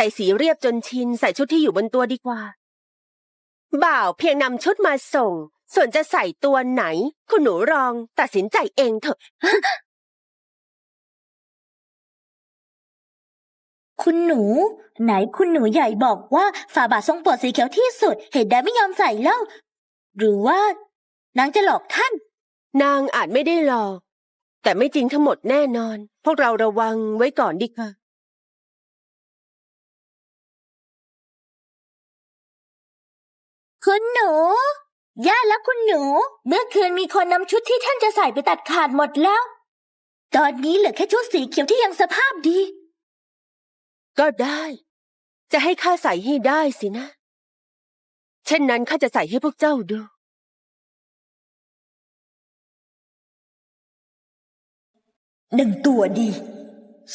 ใส่สีเรียบจนชิน ใส่ชุดที่อยู่บนตัวดีกว่า บ่าวเพียงนำชุดมาส่ง ส่วนจะใส่ตัวไหน คุณหนูรองตัดสินใจเองเถอะ คุณหนู ไหนคุณหนูใหญ่บอกว่าฝ่าบาททรงโปรดสีเขียวที่สุด เหตุใดไม่ยอมใส่เล่า หรือว่านางจะหลอกท่าน นางอาจไม่ได้หลอก แต่ไม่จริงทั้งหมดแน่นอน พวกเราระวังไว้ก่อนดีกว่า คุณหนู ย่าและคุณหนู เมื่อคืนมีคนนำชุดที่ท่านจะใส่ไปตัดขาดหมดแล้ว ตอนนี้เหลือแค่ชุดสีเขียวที่ยังสภาพดี ก็ได้ จะให้ข้าใส่ให้ได้สินะ เช่นนั้นข้าจะใส่ให้พวกเจ้าดู หนึ่งตัวดี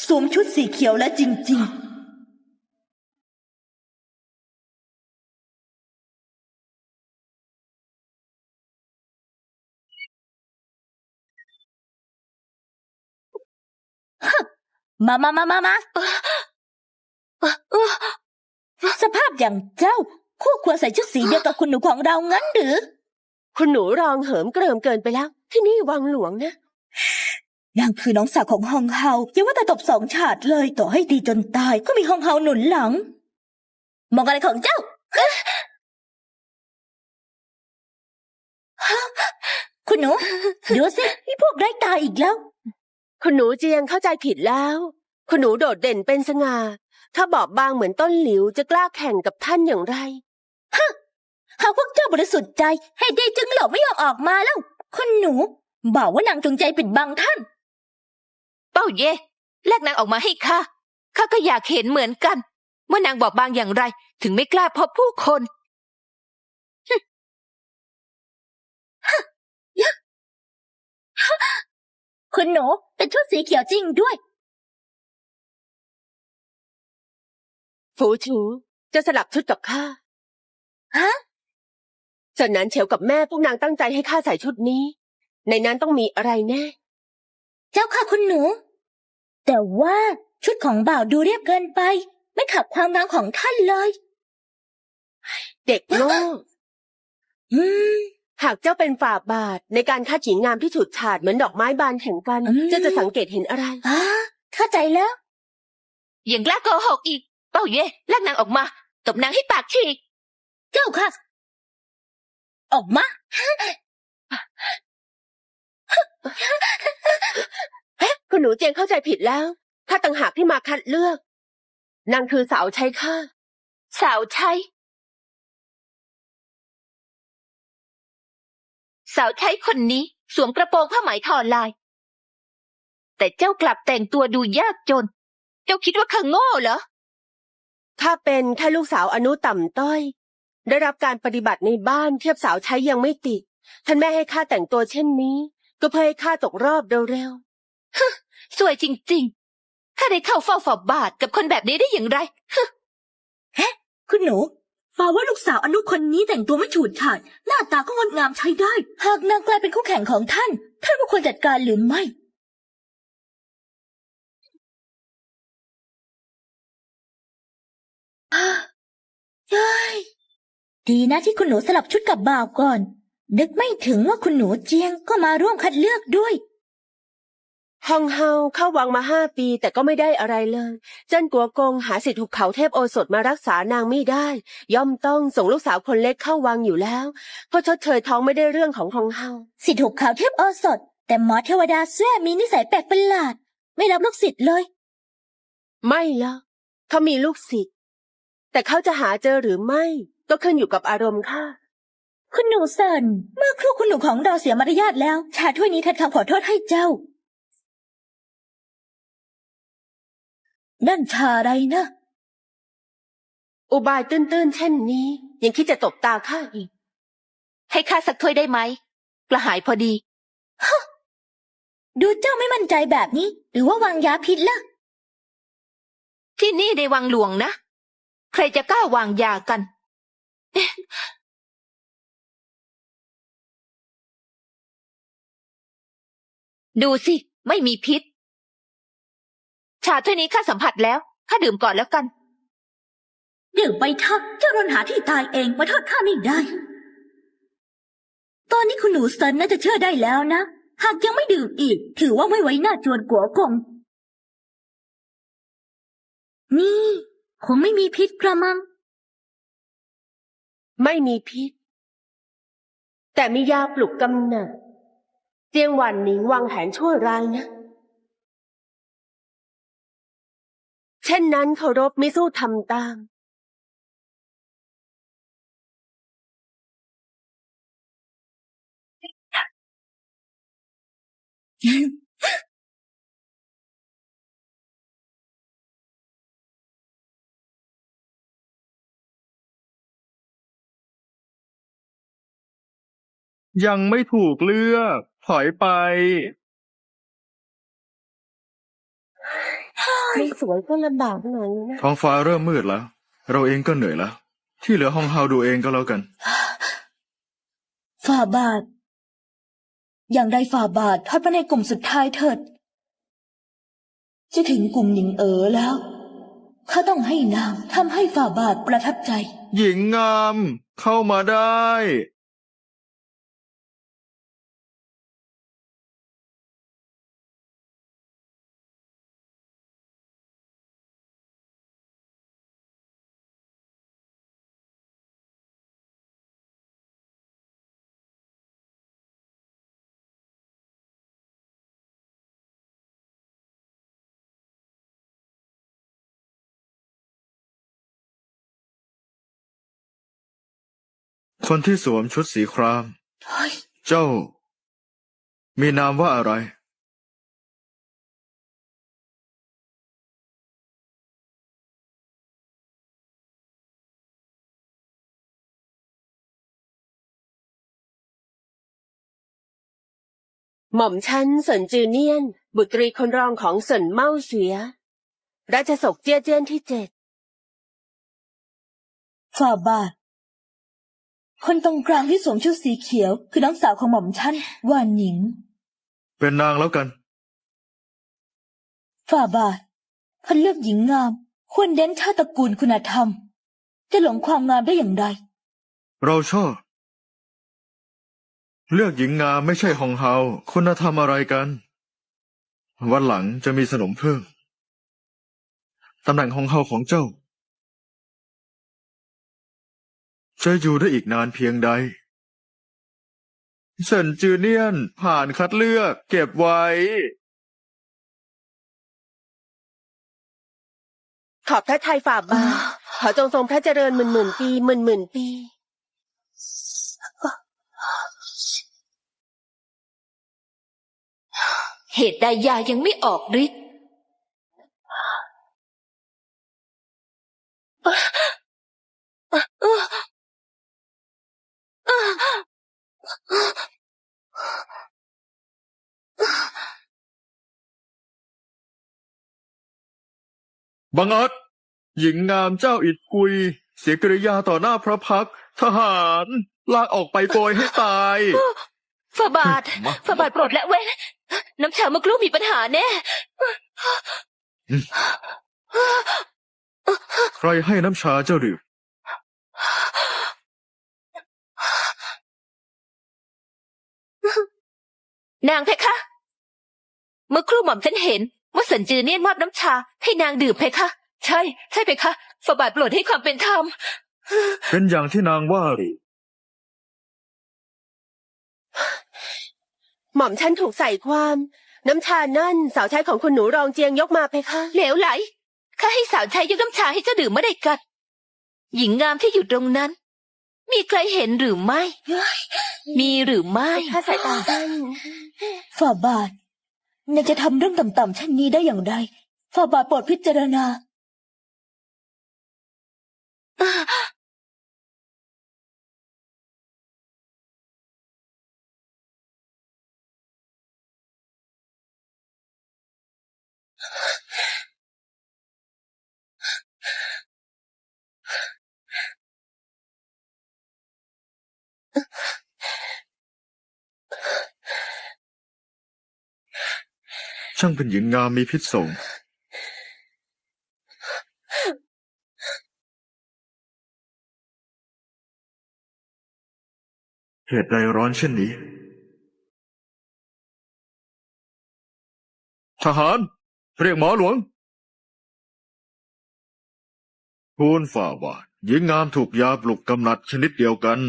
สวมชุดสีเขียวแล้วจริง ๆ มามามามามาสภาพอย่างเจ้า คู่ควรใส่ชุดสีเดียวกับคุณหนูของเรางั้นหรือ คุณหนูรองเหิมเกริมเกินไปแล้ว ที่นี่วังหลวงนะนางคือน้องสาวของฮองเฮาอย่าว่าแต่ตบสองฉาดเลยต่อให้ดีจนตายก็มีฮองเฮาหนุนหลัง มองอะไรของเจ้าคุณหนูดูสิมีพวกไร้ตาอีกแล้ว คุณหนูเจียงเข้าใจผิดแล้ว คุณหนูโดดเด่นเป็นสง่า ถ้าบอบบางเหมือนต้นหลิวจะกล้าแข่งกับท่านอย่างไรหากพวกเจ้าบริสุทธิ์ใจ ให้ดีจึงหลบไม่ยอมออกมาแล้ว คุณหนู บอกว่านางจงใจปิดบังท่าน เป้าเย่แลกนางออกมาให้ข้า ข้าก็อยากเห็นเหมือนกันว่านางบอกบางอย่างไร ถึงไม่กล้าพบผู้คน คุณหนูเป็นชุดสีเขียวจริงด้วย ฟูชูจะสลับชุดกับข้าฮะส่วนนั้นเฉียวกับแม่พวกนางตั้งใจให้ข้าใส่ชุดนี้ ในนั้นต้องมีอะไรแน่ เจ้าค่ะคุณหนู แต่ว่าชุดของบ่าวดูเรียบเกินไป ไม่ขับความงามของท่านเลย เด็กโง่อืม หากเจ้าเป็นฝ่าบาท ในการคัดหญิงงามที่ฉูดฉาดเหมือนดอกไม้บานแข่งกัน อืม เจ้าจะสังเกตเห็นอะไรอ่าเข้าใจแล้วอย่างกล้าโกหกอีก เป้าเย่แลกนางออกมา ตบนางให้ปากฉีก เจ้าค่ะ ออกมา คุณหนูเจียงเข้าใจผิดแล้วข้าต่างหากที่มาคัดเลือก นางคือสาวใช้ข้า สาวใช้ สาวใช้คนนี้สวมกระโปรงผ้าไหมทอลาย แต่เจ้ากลับแต่งตัวดูยากจน เจ้าคิดว่าข้าโง่เหรอข้าเป็นแค่ลูกสาวอนุต่ำต้อย ได้รับการปฏิบัติในบ้านเทียบสาวใช้ยังไม่ติด ท่านแม่ให้ข้าแต่งตัวเช่นนี้ ก็เพื่อให้ข้าตกรอบเร็วสวยจริงๆข้าได้เข้าเฝ้าฝอบบาทกับคนแบบนี้ได้อย่างไรคุณหนู ฟ้าว่าลูกสาวอนุคนนี้แต่งตัวไม่ฉูดฉาด หน้าตาก็งดงามใช้ได้ หากนางกลายเป็นคู่แข่งของท่าน ท่านก็ควรจัดการหรือไม่เฮ้ดีนะที่คุณหนูสลับชุดกับบ่าวก่อน นึกไม่ถึงว่าคุณหนูเจียงก็มาร่วมคัดเลือกด้วย ฮ่องเฮาเข้าวังมาห้าปีแต่ก็ไม่ได้อะไรเลย เจิ้นกัวกงหาสิทธิ์ถูกเขาเทพโอสถมารักษานางไม่ได้ ย่อมต้องส่งลูกสาวคนเล็กเข้าวังอยู่แล้ว เพราะชดเชยท้องไม่ได้เรื่องของฮ่องเฮาสิทธิ์ถูกข่าวเทพโอสถ แต่หมอเทวดาแซ่มีนิสัยแปลกประหลาด ไม่รับลูกศิษย์เลย ไม่หรอกเขามีลูกศิษย์แต่เขาจะหาเจอหรือไม่ ก็ขึ้นอยู่กับอารมณ์ค่ะคุณหนูเซินเมื่อครู่คุณหนูของเราเสียมารยาทแล้วชาถ้วยนี้แทนคำขอโทษให้เจ้า นั่นชาอะไรนะ อุบายตื้นๆเช่นนี้ ยังคิดจะตบตาข้าอีก ให้ข้าสักถ้วยได้ไหม กระหายพอดีดูเจ้าไม่มั่นใจแบบนี้ หรือว่าวางยาพิษล่ะ ที่นี่ในวังหลวงนะ ใครจะกล้าวางยากัน ดูสิ ไม่มีพิษ ชาถ้วยนี้ข้าสัมผัสแล้วข้าดื่มก่อนแล้วกัน ดื่มไปเถอะเจ้ารนหาที่ตายเองมาโทษข้าไม่ได้ ตอนนี้คุณหนูเซินน่าจะเชื่อได้แล้วนะ หากยังไม่ดื่มอีก ถือว่าไม่ไว้หน้าจวนกัวกง นี่ คงไม่มีพิษกระมัง ไม่มีพิษ แต่มียาปลุกกำเนิดเจียงหวันหนิงวางแผนชั่วร้ายนะ เช่นนั้นเคารพมิสู้ทำตาม ยังไม่ถูกเลือก ถอยไป ไม่สวยก็ลำบากหน่อยนะท้องฟ้าเริ่มมืดแล้ว เราเองก็เหนื่อยแล้ว ที่เหลือห้องเฮาดูเองก็แล้วกัน ฝ่าบาท อย่างไรฝ่าบาททอดพระในยกลุ่มสุดท้ายเถิด จะถึงกลุ่มหญิงเอ๋อแล้ว ข้าต้องให้นางทำให้ฝ่าบาทประทับใจ หญิงงาม เข้ามาได้ คนที่สวมชุดสีครามเฮ้ยเจ้า มีนามว่าอะไร หม่อมฉันเสินจือเนียน บุตรีคนรองของเสินเมาเสีย ราชสกเจี้ยเจี้ยนที่เจ็ดฝ่าบาท คนตรงกลางที่สวมชุดสีเขียว คือน้องสาวของหม่อมท่านวานหญิง เป็นนางแล้วกัน ฝ่าบาทคนเลือกหญิงงาม ควรเน้นชาติตระกูลคุณธรรม จะหลงความงามได้อย่างไร เราชอบ เลือกหญิงงามไม่ใช่ของเฮาคุณธรรมอะไรกัน วันหลังจะมีสนมเพิ่มตำแหน่งของเฮาของเจ้า จะอยู่ได้อีกนานเพียงใดเซินจือเนียนผ่านคัดเลือกเก็บไว้ ขอบพระทัยฝ่าบาทขอจงทรงพระเจริญหมื่นหมื่นปีหมื่นหมื่นปี เหตุใดยายังไม่ออกฤทธิ์ บังอาจหญิงงามเจ้าอิดกุย เสียกริยาต่อหน้าพระพักตร์ทหารลากออกไปโกยให้ตายฝ่าบาทมาฝ่าบาทโปรดและเว้นน้ำชาเมื่อครู่มีปัญหาแน่ใครให้น้ำชาเจ้าดื่มนางเพคะ เมื่อครู่หม่อมฉันเห็น ว่าสันจือเนียนมอบน้ำชาให้นางดื่มเพคะ ใช่ ใช่เพคะฝ่าบาทโปรดให้ความเป็นธรรม เป็นอย่างที่นางว่าหรือหม่อมฉันถูกใส่ความ น้ำชานั่นสาวใช้ของคุณหนูรองเจียงยกมาเพคะเหลวไหลข้าให้สาวใช้ยกน้ำชาให้เจ้าดื่มไม่ได้กันหญิงงามที่อยู่ตรงนั้น มีใครเห็นหรือไม่ มีหรือไม่ถ้าสายตาสั้นฝ่าบาท นายจะทำเรื่องต่ำๆเช่นนี้ได้อย่างไรฝ่าบาทโปรดพิจารณา ช่างเป็นหญิงงามมีพิษสงเหตุใดร้อนเช่นนี้ ทหาร เรียกหมอหลวงทูลฝ่าว่าหญิงงามถูกยาปลุกกำนัดชนิดเดียวกัน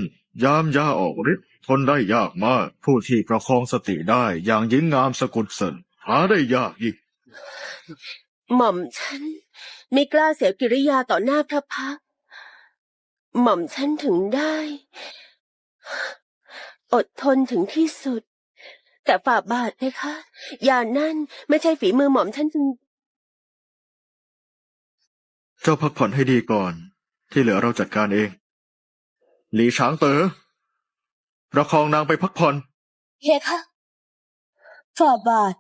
ยามยาออกฤทธิ์ทนได้ยากมาก ผู้ที่ประคองสติได้อย่างหญิงงามสกุลเซิน หาได้ยากยิ่งหม่อมฉัน ไม่กล้าเสียกิริยาต่อหน้าพระพักตร์หม่อมฉันถึงได้ อดทนถึงที่สุด แต่ฝ่าบาทเพคะยานั่นไม่ใช่ฝีมือหม่อมฉันจริงเจ้าพักผ่อนให้ดีก่อน ที่เหลือเราจัดการเอง หลีช้างเต๋อประคองนางไปพักผ่อนเฮคะฝ่าบาท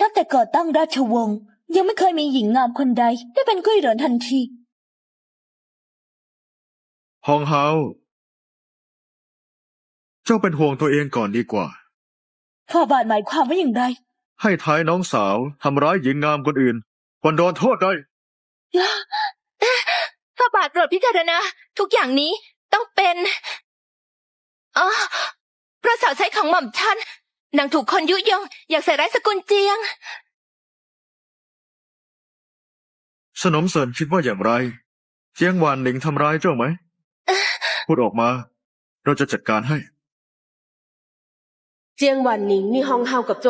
ตั้งแต่ก่อตั้งราชวงศ์ยังไม่เคยมีหญิงงามคนใด ได้เป็นกุ้ยเหรินทันทีฮองเฮาเจ้าเป็นห่วงตัวเองก่อนดีกว่าฝ่าบาทหมายความว่าอย่างไร ให้ท้ายน้องสาวทำร้ายหญิงงามคนอื่นควรโดนโทษได้ฝ่าบาทโปรดพิจารณาทุกอย่างนี้ต้องเป็นอ๋อเพราะสาวใช้ของหม่อมฉัน นางถูกคนยุยง อยากใส่ร้ายสกุลเจียง สนมเสริญคิดว่าอย่างไร เจียงหวานหนิงทำร้ายเจ้าไหม พูดออกมา เราจะจัดการให้ เจียงหวันหนิงนี่ฮองเฮากับโจ